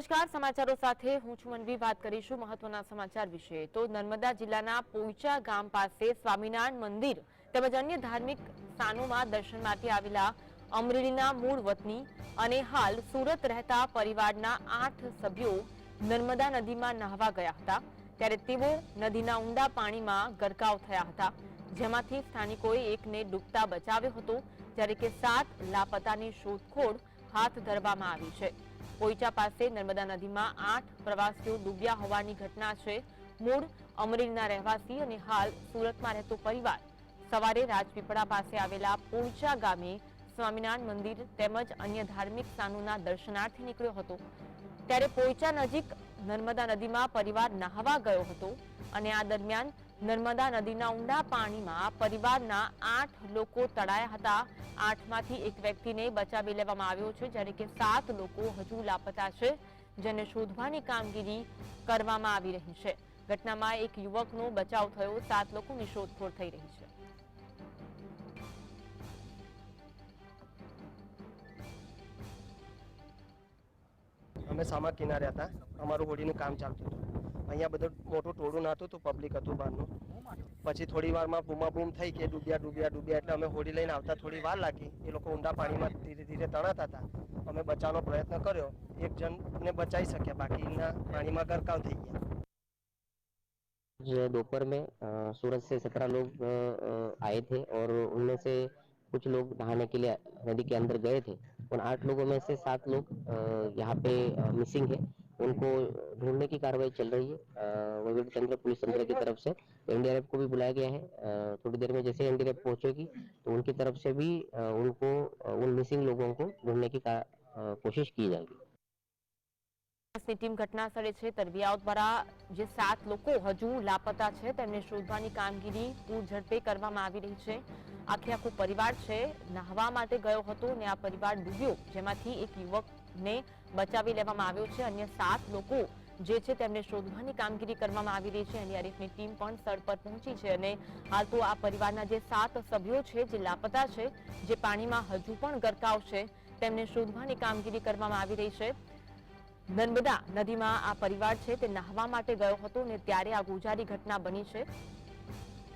નમસ્કાર, સમાચારો સાથે હું છું મનવી વાત કરીશું મહત્વના સમાચાર વિશે. તો નર્મદા જિલ્લાના પોઈચા ગામ પાસે સ્વામિનારાયણ મંદિર તેમજ અન્ય ધાર્મિક સ્થાનોમાં દર્શન માટે આવેલા અમરેલીના મૂળ વતની અને હાલ સુરત રહેતા પરિવારના આઠ સભ્યો નર્મદા નદીમાં નહાવા ગયા હતા. ત્યારે તેઓ નદીના ઊંડા પાણીમાં ગરકાવ થયા હતા. જેમાંથી સ્થાનિકોએ એકને ડૂબતા બચાવ્યો હતો, જ્યારે કે સાત લાપતાની શોધખોળ હાથ ધરવામાં આવી છે. પોઈચા પાસે નર્મદા નદીમાં આઠ પ્રવાસીઓ ડૂબ્યા હોવાની ઘટના છે. મૂળ અમરેલીના રહેવાસી અને હાલ સુરતમાં રહેતો પરિવાર સવારે રાજપીપળા પાસે આવેલા પોઈચા ગામે સ્વામિનારાયણ મંદિર તેમજ અન્ય ધાર્મિક સ્થાનોના દર્શનાર્થે નીકળ્યો હતો. ત્યારે પોઈચા નજીક નર્મદા નદીમાં પરિવાર નહાવા ગયો હતો અને આ દરમિયાન નર્મદા નદીના ઊંડા પાણીમાં પરિવારના આઠ લોકો તળાયા હતા. આઠમાંથી એક વ્યક્તિને બચાવી લેવામાં આવ્યો છે, જ્યારે કે સાત લોકો હજુ લાપતા છે, જેને શોધવાની કામગીરી કરવામાં આવી રહી છે. ઘટનામાં એક યુવકનો બચાવ થયો, સાત લોકોની શોધખોળ થઈ રહી છે. અમે સામા કિનારે હતા. અમારું હોડીનું કામ ચાલતું હતું. અહીંયા બધું મોટું ટોળું નાતું હતું પબ્લિક હતું બહારનું પછી થોડી વારમાં બૂમા બૂમ થઈ કે ડૂબ્યા ડૂબ્યા ડૂબ્યા એટલે અમે હોડી લઈને આવતા થોડી વાર લાગી એ લોકો ઊંડા પાણીમાં ધીરે ધીરે તણાતા હતા અમે બચાવવાનો પ્રયત્ન કર્યો એક જણને બચાવી શક્યા બાકીના પાણીમાં ગરકાવ થઈ ગયા आज दोपहर में अ, सूरत से सत्रह लोग अ, अ, आए थे और उनमें से कुछ लोग नहाने के लिए नदी के अंदर गए थे उन आठ लोगों में से सात लोग अ, यहाँ पे मिसिंग है उनको ढूंढने की कार्रवाई चल रही है वगैरह तंत्र पुलिस तंत्र की तरफ से एनडीआरएफ को भी बुलाया गया है अ, थोड़ी देर में जैसे एनडीआरएफ पहुंचेगी तो उनकी तरफ से भी अ, उनको अ, उन मिसिंग लोगों को ढूंढने की का- अ, कोशिश की जाएगी પોલીસની ટીમ ઘટના સ્થળે છે તરબિયાઓ દ્વારા જે સાત લોકો હજુ લાપતા છે તેમને શોધવાની કામગીરી પૂર ઝડપે કરવામાં આવી રહી છે આખે આખો પરિવાર છે નહાવા માટે ગયો હતો ને આ પરિવાર ડૂબ્યો જેમાંથી એક યુવકને બચાવી લેવામાં આવ્યો છે. અન્ય સાત લોકો જે છે તેમને શોધવાની કામગીરી કરવામાં આવી રહી છે. એનડીઆરએફની ટીમ પણ સ્થળ પર પહોંચી છે અને હાલ તો આ પરિવારના જે સાત સભ્યો છે, જે લાપતા છે, જે પાણીમાં હજુ પણ ગરકાવ છે, તેમને શોધવાની કામગીરી કરવામાં આવી રહી છે. નર્મદા નદીમાં આ પરિવાર છે તે નહાવા માટે ગયો હતો ને ત્યારે આ ગોજારી ઘટના બની છે.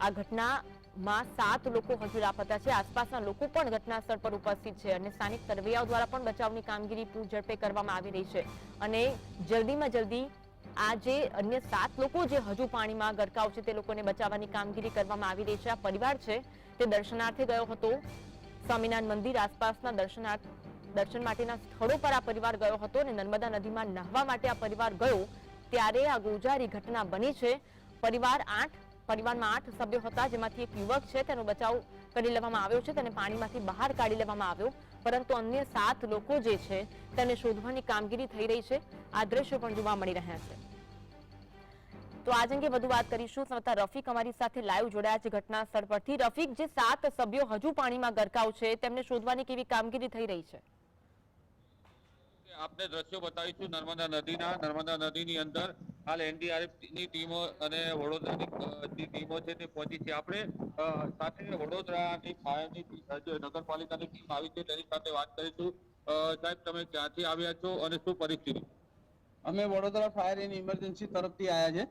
આ ઘટનામાં સાત લોકો હજુ લાપતા છે. આસપાસના લોકો પણ ઘટના સ્થળ પર ઉપસ્થિત છે અને સ્થાનિક તરવૈયાઓ દ્વારા પણ બચાવની કામગીરી પૂર ઝડપે કરવામાં આવી રહી છે. અને જલ્દીમાં જલ્દી આ જે અન્ય સાત લોકો જે હજુ પાણીમાં ગરકાવ છે તે લોકોને બચાવવાની કામગીરી કરવામાં આવી રહી છે. આ પરિવાર છે તે દર્શનાર્થે ગયો હતો. સ્વામિનારાયણ મંદિર આસપાસના દર્શનાર્થ, દર્શન માટેના સ્થળો પર આ પરિવાર ગયો હતો અને નર્મદા નદીમાં નહાવા માટે આ પરિવાર ગયો. ત્યારે આ ગોજારી ઘટના બની છે. પરિવાર આઠ પરિવારમાં આઠ સભ્યો હતા, જેમાંથી એક યુવક છે, તેનો બચાવ કરી લેવામાં આવ્યો છે, તેને પાણીમાંથી બહાર કાઢી લેવામાં આવ્યો. પરંતુ અન્ય સાત લોકો જે છે, તેને શોધવાની કામગીરી થઈ રહી છે. આ દ્રશ્યો પણ જોવા મળી રહ્યા છે. તો આજ અંગે વધુ વાત કરીશું. સંતા રફીક અમારી સાથે લાઈવ જોડાયા છે ઘટના સ્થળ પરથી. રફીક, જે સાત સભ્યો હજુ પાણીમાં ગરકાવ છે, તેમને શોધવાની કેવી કામગીરી થઈ રહી છે? આપને દ્રશ્યો બતાવીશું નર્મદા નદીના. નર્મદા નદીની અંદર હાલ એનડીઆરએફની ટીમો અને વડોદરાની ટીમો છે તે પહોંચી છે. આપણે સાથે વડોદરાની ફાયરની નગરપાલિકાની ટીમ આવી છે તેની સાથે વાત કરીશું. સાહેબ, તમે ક્યાંથી આવ્યા છો અને શું પરિસ્થિતિ? અમે વડોદરા ફાયર એન્ડ ઇમરજન્સી તરફથી આવ્યા છે.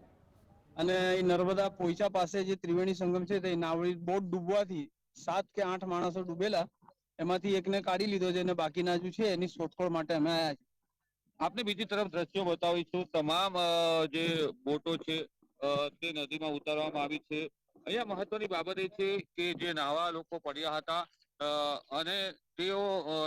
અને નર્મદા પોઈચા પાસે જે ત્રિવેણી સંગમ છે તે નાવડી બોટ ડૂબવાથી સાત કે આઠ માણસો ડૂબેલા. એમાંથી એકને કાઢી લીધો છે અને બાકીના જે છે એની શોધખોળ માટે અમે આવ્યા છે આપને બીજી તરફ દ્રશ્યો બતાવીશું. તમામ જે બોટો છે તે નદીમાં ઉતારવામાં આવી છે. અહીંયા મહત્વની બાબત એ છે કે જે નાવા લોકો પડ્યા હતા અને તેઓ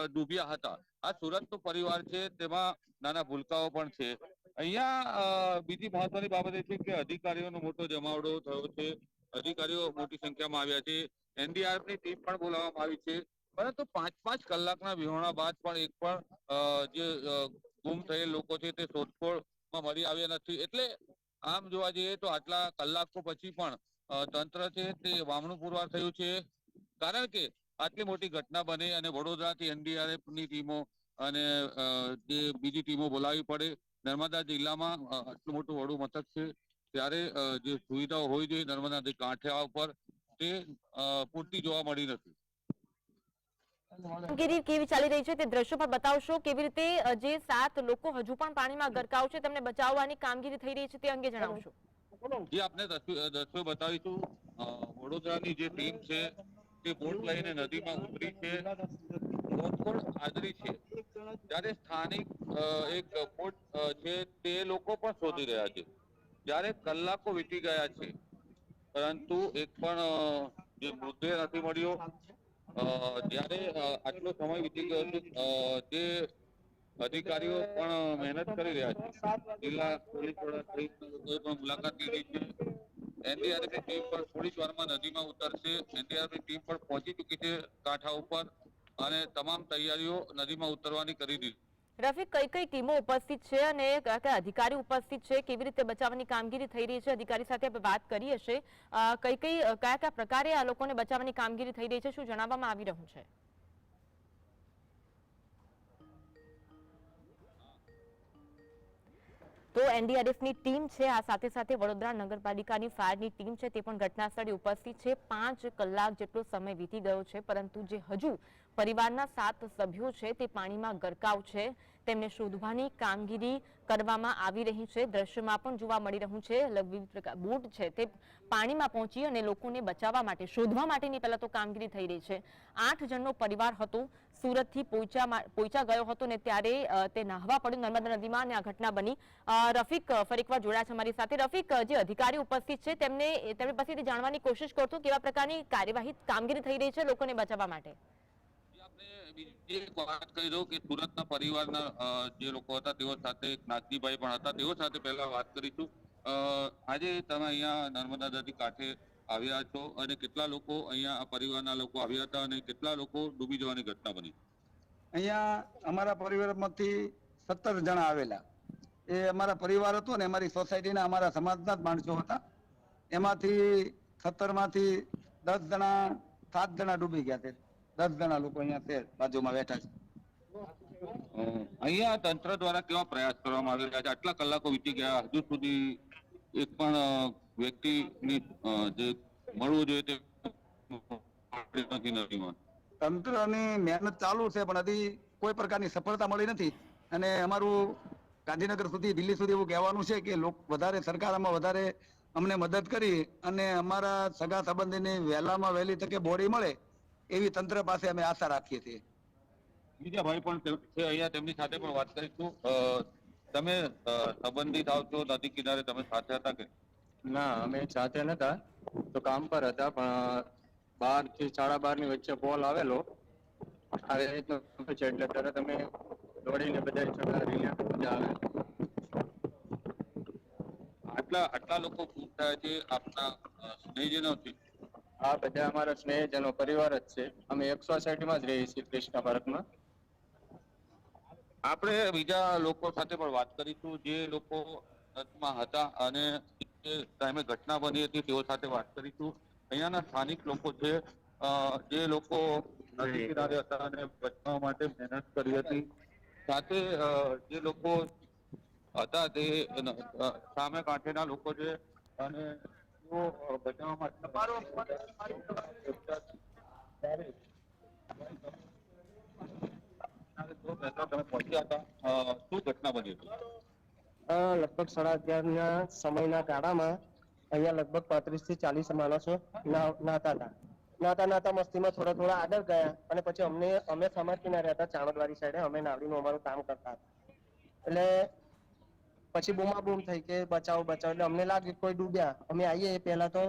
ડૂબ્યા હતા. આ સુરતનો પરિવાર છે, તેમાં નાના ભૂલકાઓ પણ છે. અહીંયા બીજી મહત્વની બાબત એ છે કે અધિકારીઓનો મોટો જમાવડો થયો છે. અધિકારીઓ મોટી સંખ્યામાં આવ્યા છે. એનડીઆરએફની ટીમ પણ બોલાવવામાં આવી છે. પરંતુ પાંચ પાંચ કલાકના વિહોણા બાદ પણ એક પણ જે ગુમ થયેલ લોકો છે તે શોધખોળમાં મળી આવ્યા નથી. એટલે આમ જોવા જઈએ તો આટલા કલાકો પછી પણ તંત્ર છે તે વામણું પુરવાર થયું છે. કારણ કે આટલી મોટી ઘટના બને અને વડોદરાથી એનડીઆરએફની ટીમો અને જે બીજી ટીમો બોલાવી પડે, નર્મદા જિલ્લામાં આટલું મોટું વડું મથક છે, ત્યારે જે સુવિધાઓ હોવી જોઈએ નર્મદા કાંઠે ઉપર, તે પૂરતી જોવા મળી નથી. કામગીરી કેવી ચાલી રહી છે તે દ્રશ્યો પર બતાવશો. કેવી રીતે જે સાત લોકો હજુ પણ પાણીમાં ગરકાવ છે તેમને બચાવવાની કામગીરી થઈ રહી છે તે અંગે જણાવશો. જી આપને દ્રશ્યો બતાવીશું. વડોદરાની જે ટીમ છે તે બોટ લઈને નદીમાં ઉતરી છે. શોધખોળ હાજરી છે. જ્યારે સ્થાનિક એક બોટ છે તે લોકો પણ શોધી રહ્યા છે. જ્યારે કલાકો વીતી ગયા છે. પરંતુ એક પણ જે મૃતદેહ નથી મળ્યો. જ્યારે આટલો સમય વીતી ગયો છે જે અધિકારીઓ પણ મહેનત કરી રહ્યા છે. જિલ્લા પોલીસ વડા સહિત લોકોએ પણ મુલાકાત લીધી છે. એનડીઆરએફની ટીમ પણ થોડી વારમાં નદીમાં ઉતરશે. એનડીઆરએફની ટીમ પણ પહોંચી ચૂકી છે કાંઠા ઉપર અને તમામ તૈયારીઓ નદીમાં ઉતરવાની કરી દીધી. રફીક, કઈ કઈ ટીમો ઉપસ્થિત છે અને કયા અધિકારી ઉપસ્થિત છે? કેવી રીતે બચાવવાની કામગીરી થઈ રહી છે? અધિકારી સાથે આપણે વાત કરી હશે. કઈ કઈ કયા કયા પ્રકારે આ લોકોને બચાવવાની કામગીરી થઈ રહી છે? શું જણાવવામાં આવી રહ્યું છે? તો એનડીઆરએફની ટીમ છે, આ સાથે સાથે વડોદરા નગરપાલિકાની ફાયરની ટીમ છે, તે પણ ઘટના સ્થળે ઉપસ્થિત છે. પાંચ કલાક જેટલો સમય વીતી ગયો છે, પરંતુ જે હજુ પરિવારના સાત સભ્યો છે તે પાણીમાં ગરકાવ છે. તેમને શોધવાની કામગીરી કરવામાં આવી રહી છે. દ્રશ્યમાં પણ જોવા મળી રહ્યું છે વિવિધ પ્રકાર બોટ છે તે પાણીમાં પહોંચી અને લોકોને બચાવવા માટે શોધવા માટેની પહેલા તો કામગીરી થઈ રહી છે. આઠ જણનો પરિવાર હતો સુરતથી પોઈચા પોઈચા ગયો હતો ને ત્યારે તે નાહવા પડ્યું નર્મદા નદીમાં અને આ ઘટના બની. રફીક અ, ફરી એકવાર જોડાયા છે અમારી સાથે. રફીક જે અધિકારી ઉપસ્થિત છે તેમને તેમની પાસેથી જાણવાની કોશિશ કરતો કેવા પ્રકારની કાર્યવાહી કામગીરી થઈ રહી છે લોકોને બચાવવા માટે. જે વાત કરી દઉં ડૂબી જવાની ઘટના બની? અહીંયા અમારા પરિવારમાંથી સત્તર જણા આવેલા. એ અમારા પરિવાર હતો ને અમારી સોસાયટીના અમારા સમાજના જ માણસો હતા. એમાંથી સત્તરમાંથી દસ જણા, સાત જણા ડૂબી ગયા છે. દસ જણા લોકો અહીંયા છે બાજુમાં બેઠા છે. અહીંયા તંત્ર દ્વારા કેવા પ્રયાસ કરવામાં આવી રહ્યા છે? આટલા કલાકો વીતી ગયા હજુ સુધી એક પણ વ્યક્તિ વ્યક્તિની જે મળવું જોઈએ તે નથી નદીમાં તંત્રની મહેનત ચાલુ છે પણ હજી કોઈ પ્રકારની સફળતા મળી નથી. અને અમારું ગાંધીનગર સુધી દિલ્હી સુધી એવું કહેવાનું છે કે લોક વધારે સરકાર આમાં વધારે અમને મદદ કરી અને અમારા સગા સંબંધીની વહેલામાં વહેલી તકે બોડી મળે. એવી તંત્ર પાસે અમે આશા રાખીએ છીએ. બીજા ભાઈ પણ છે અહીંયા તેમની સાથે પણ વાત કરીશું. તમે સંબંધિત આવ છો નદી કિનારે તમે સાથે હતા કે? ના અમે સાથે નતા. તો કામ પર હતા પણ બારથી સાડા બારની વચ્ચે કોલ આવેલો. આવી રીતનો છે એટલે તરત અમે દોડીને બધા છોકરા મજા આવે. આટલા આટલા લોકો ગુમ થાય છે આપના સ્નેહજનો સ્નેહીજનો છે આ બધા અમારા સ્નેહજનો પરિવાર જ છે. અમે એક સોસાયટીમાં જ રહીએ છીએ કૃષ્ણ પાર્કમાં આપણે બીજા લોકો સાથે પણ વાત કરીશું. જે લોકો નદીમાં હતા અને ટાઈમે ઘટના બની હતી, તેઓ સાથે વાત કરીશું. અહીંયાના સ્થાનિક લોકો છે જે લોકો નદી કિનારે હતા અને બચવા માટે મહેનત કરી હતી. સાથે જે લોકો હતા તે સામે કાંઠેના લોકો છે અને લગભગ સાડા અગિયારના સમયના ગાળામાં અહીંયા લગભગ પાંત્રીસથી ચાલીસ માણસો ના- નાહતા હતા. નાતા નાતા મસ્તીમાં થોડા થોડા આગળ ગયા અને પછી અમને, અમે સમાજ કિનારે હતા ચાણોદવાડી સાઈડે અમે નાવડીનું અમારું કામ કરતા હતા. એટલે પછી બૂમા બૂમ થઈ કે બચાવો બચાવો. એટલે અમને લાગે કોઈ ડૂબ્યા. અમે આવીએ એ પહેલા તો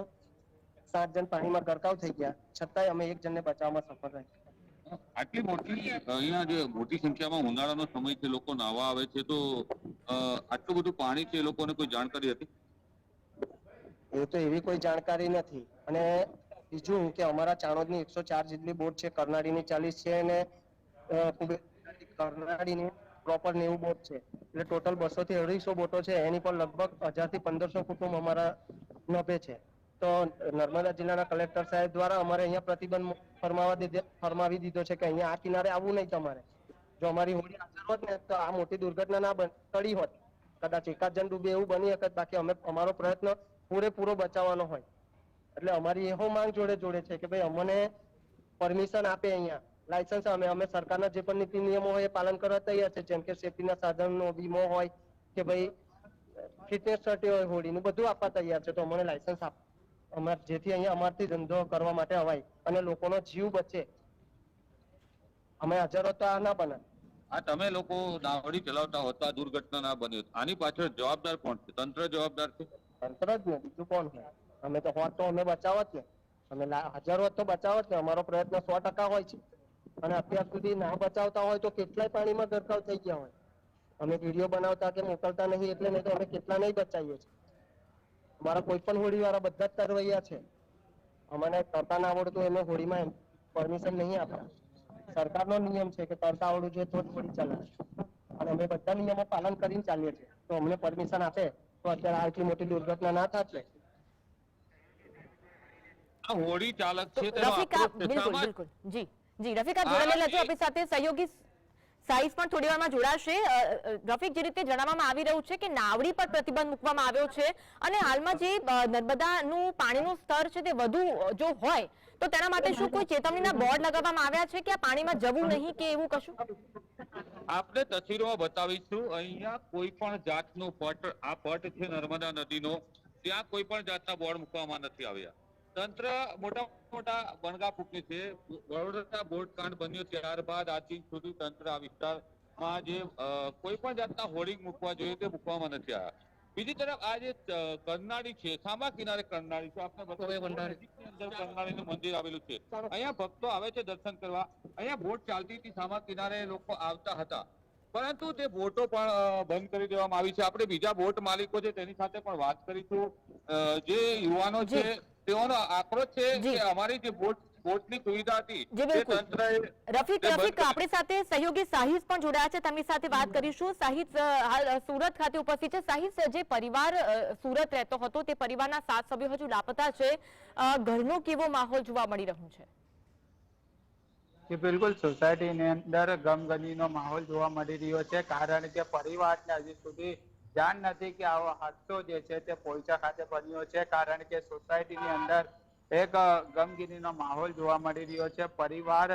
સાત જણ પાણીમાં ગરકાવ થઈ ગયા. છતાંય અમે એક જણને બચાવવામાં સફળ રહ્યા આટલી મોટી અહીંયા જે મોટી સંખ્યામાં ઉનાળાનો સમય છે લોકો નાવા આવે છે તો આટલું બધું પાણી છે એ લોકોને કોઈ જાણકારી હતી? એ તો એવી કોઈ જાણકારી નથી. અને બીજું કે અમારા ચાણોદની એકસો ચાર જેટલી બોટ છે કરનાળીની ચાલીસ છે અને કરનાળીની પ્રોપર નેવું બોટ છે. એટલે ટોટલ બસો થી અઢીસો બોટો છે. એની પર લગભગ હજારથી પંદરસો કુટુંબ અમારા નભે છે. તો નર્મદા જિલ્લાના કલેક્ટર સાહેબ દ્વારા અમારે અહીંયા પ્રતિબંધ ફરમાવા દીધે ફરમાવી દીધો છે કે અહીંયા આ કિનારે આવવું નહીં તમારે. જો અમારી હોડી હાજર હોત ને, તો આ મોટી દુર્ઘટના ના ટળી હોત. કદાચ એકાદ જણ ડૂબે એવું બની શકત બાકી અમે અમારો પ્રયત્ન પૂરેપૂરો બચાવવાનો હોય. એટલે અમારી એવો માંગ જોડે જોડે છે કે ભાઈ અમને પરમિશન આપે અહીંયા. લાયસન્સ અમે અમે સરકારના જે પણ નીતિ નિયમો હોય એ પાલન કરવા તૈયાર છે. જેમ કે સેફટીના સાધનનો વીમો હોય કે ભાઈ ફિટનેસ સર્ટી હોય હોડીનું બધું આપવા તૈયાર છે. તો અમને લાયસન્સ આપ. અમારે જેથી અહીંયા અમારથી ધંધો કરવા માટે અવાય અને લોકોનો જીવ બચે. અમે હાજર તો આ ના બને. આ તમે લોકો દાવડી ચલાવતા હોતા દુર્ઘટના ના બની આની પાછળ જવાબદાર કોણ છે? તંત્ર જવાબદાર છે? તંત્ર જ ને બીજું કોણ છે? અમે તો હોત તો અમે બચાવત ને. અમે હાજર હોત તો બચાવત ને. અમારો પ્રયત્ન સો ટકા હોય છે. અને અત્યાર સુધી ના બચાવતા હોય તો કેટલાય પાણીમાં ગરકાવ થઈ ગયા હોય. અમે વીડિયો બનાવતા કે મોકલતા નહીં એટલે નહીં તો અમે કેટલા નહીં બચાવીએ છીએ. અમારા કોઈ પણ હોડી વાળા બધા જ તરવૈયા છે. અમને તરતા ના આવડતું એમને હોડીમાં પરમિશન નહીં આપતા. સરકારનો નિયમ છે કે તરતા આવડવું જોઈએ તો જ હોળી ચલાવે અને અમે બધા નિયમો પાલન કરીને ચાલીએ છીએ. તો અમને પરમિશન આપે તો અત્યારે આટલી મોટી દુર્ઘટના ના થાત હોળી ચાલક છે તેનો આક્રોશ છે. બિલકુલ બિલકુલ. જી. જી રફિકા જોડાયેલા છો આપણી સાથે. સહયોગી સાઈઝ પણ થોડી વારમાં જોડાશે. રફિક જે રીતે જણાવવામાં આવી રહ્યું છે કે નાવડી પર પ્રતિબંધ મૂકવામાં આવ્યો છે અને હાલમાં જે નર્મદાનું પાણીનું સ્તર છે તે વધુ જો હોય તો તેના માટે શું કોઈ ચેતવણીના બોર્ડ લગાવવામાં આવ્યા છે કે આ પાણીમાં જવું નહીં કે એવું કશું? આપણે તસવીરોમાં બતાવીશું. અહીંયા કોઈ પણ જાતનો પટ આ પટ છે નર્મદા નદીનો. ત્યાં કોઈ પણ જાતના બોર્ડ મૂકવામાં નથી આવ્યા. તંત્ર મોટા મોટા બણગા ફૂકે છે. વડોદરા બોર્ડ કાંડ બન્યો ત્યારબાદ આજથી સુધી તંત્ર આ વિસ્તારમાં જે કોઈ પણ જાતના હોર્ડિંગ મૂકવા જોઈએ તે મૂકવામાં નથી આવ્યા. બીજી તરફ આ જે કરનાળી છે સામા કિનારે કરનાળી છે. આપણે કરનાળીનું મંદિર આવેલું છે. અહીંયા ભક્તો આવે છે દર્શન કરવા. અહીંયા બોટ ચાલતી હતી સામા કિનારે લોકો આવતા હતા. પરંતુ તે બોટો પણ બંધ કરી દેવામાં આવી છે. આપણે બીજા બોટ માલિકો છે તેની સાથે પણ વાત કરીશું. જે યુવાનો છે તેઓનો આક્રોશ છે કે અમારી જે બોટ બોટની સુવિધા હતી જે તે બિલકુલ. તંત્રએ રફીક રફિક. આપણી સાથે સહયોગી સાહિદ પણ જોડાયા છે. તેમની સાથે વાત કરીશું. સાહિદ હાલ સુરત ખાતે ઉપસ્થિત છે. સાહિદ જે પરિવાર સુરત રહેતો હતો તે પરિવારના સાત સભ્યો હજુ લાપતા છે. ઘરનો કેવો માહોલ જોવા મળી રહ્યો છે? કે બિલકુલ. સોસાયટીની અંદર ગમગમીનો માહોલ જોવા મળી રહ્યો છે. કારણ કે પરિવારને હજી સુધી જાણ નથી કે આવો હાદસો જે છે તે પોઈચા ખાતે બન્યો છે, કારણ કે સોસાયટીની અંદર એક ગમગીરીનો માહોલ જોવા મળી રહ્યો છે. પરિવાર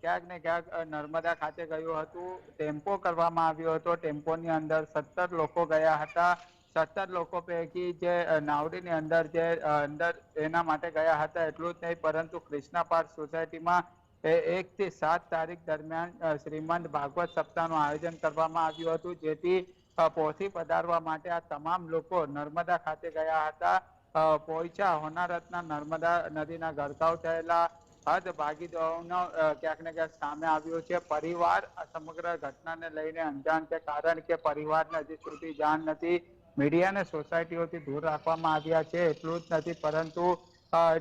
ક્યાંક ને ક્યાંક નર્મદા ખાતે ગયું હતું. ટેમ્પો કરવામાં આવ્યો હતો. ટેમ્પોની અંદર સત્તર લોકો ગયા હતા. સત્તર લોકો પૈકી જે નાવડીની અંદર જે અંદર એના માટે ગયા હતા એટલું જ નહીં, પરંતુ કૃષ્ણા પાર્ક સોસાયટીમાં એક થી સાત તારીખ દરમિયાન શ્રીમંત ભાગવત સપ્તાહનું આયોજન કરવામાં આવ્યું હતું, જેથી પોથી પધારવા માટે આ તમામ લોકો નર્મદા ખાતે ગયા હતા. પોઈચા હોનારતના નર્મદા નદીના ગરકાવ થયેલા હદ ભાગી અ, ક્યાંક ને ક્યાંક સામે આવ્યો છે. પરિવાર આ સમગ્ર ઘટનાને લઈને અંજાન છે. કારણ કે પરિવારને હજી સુધી જાણ નથી. મીડિયાને સોસાયટીઓથી દૂર રાખવામાં આવ્યા છે. એટલું જ નથી પરંતુ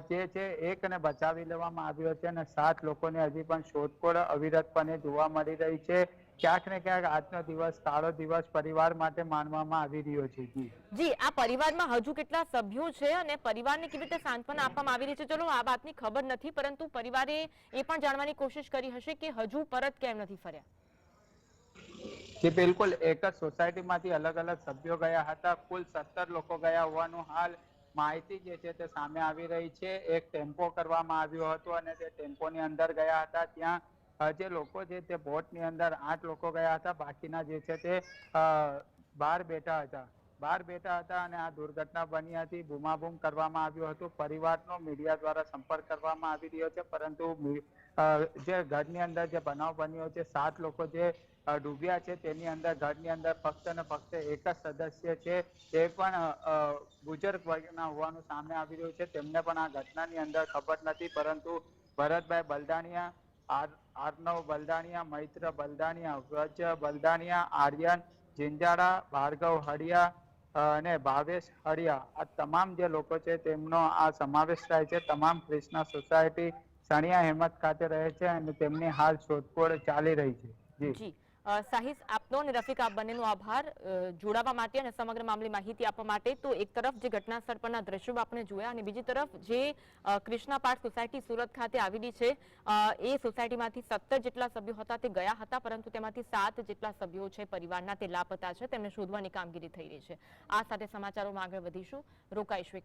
જે છે એકને બચાવી લેવામાં આવ્યો છે અને સાત લોકોને હજી પણ શોધખોળ અવિરતપણે જોવા મળી રહી છે. ક્યાંક ને ક્યાંક આજનો દિવસ કાળો દિવસ પરિવાર માટે માનવામાં આવી રહ્યો છે. જી આ પરિવારમાં હજુ કેટલા સભ્યો છે અને પરિવારને કેવી રીતે સાંત્વના આપવામાં આવી રહી છે? ચલો આ વાતની ખબર નથી પરંતુ પરિવારે એ પણ જાણવાની કોશિશ કરી હશે કે હજુ પરત કેમ નથી ફર્યા? જે બિલકુલ. એક જ સોસાયટીમાંથી અલગ અલગ સભ્યો ગયા હતા. કુલ સત્તર લોકો ગયા હોવાનું હાલ માહિતી જે છે તે સામે આવી રહી છે. એક ટેમ્પો કરવામાં આવ્યો હતો અને તે ટેમ્પોની અંદર ગયા હતા. ત્યાં જે લોકો છે તે બોટની અંદર આઠ લોકો ગયા હતા. બાકીના જે છે તે બહાર બેઠા હતા. બહાર બેઠા હતા અને આ દુર્ઘટના બની હતી. બૂમાબૂમ કરવામાં આવ્યું હતું. પરિવારનો મીડિયા દ્વારા સંપર્ક કરવામાં આવી રહ્યો છે. પરંતુ જે ઘરની અંદર જે બનાવ બન્યો છે, સાત લોકો જે ડૂબ્યા છે તેની અંદર ઘરની અંદર ફક્ત ને ફક્ત એક જ સદસ્ય છે. તે પણ બુજુર્ગ વર્ગના હોવાનું સામે આવી રહ્યું છે. તેમને પણ આ ઘટનાની અંદર ખબર નથી. પરંતુ ભરતભાઈ બલદાણિયા આર્નવ બલદાણિયા, મૈત્ર બલદાણિયા, વ્રજ બલદાણિયા, આર્યન જિંજાડા ભાર્ગવ હરિયા અને ભાવેશ હરિયા આ તમામ જે લોકો છે તેમનો આ સમાવેશ થાય છે. તમામ ક્રિષ્ના સોસાયટી સણિયા હેમત ખાતે રહે છે અને તેમની હાલ શોધખોળ ચાલી રહી છે. જી. સાહિદ આપનો અને રફીક, આપ બંનેનો આભાર. જોડાવા માટે અને સમગ્ર મામલે માહિતી આપવા માટે તો એક તરફ જે ઘટના સ્થળ પરના દ્રશ્યો આપણે જોયા અને બીજી તરફ જે કૃષ્ણા પાર્ક સોસાયટી સુરત ખાતે આવેલી છે. એ સોસાયટીમાંથી સત્તર જેટલા સભ્યો હતા તે ગયા હતા, પરંતુ તેમાંથી સાત જેટલા સભ્યો છે પરિવારના તે લાપતા છે. તેમને શોધવાની કામગીરી થઈ રહી છે. આ સાથે સમાચારોમાં આગળ વધીશું. રોકાઈશું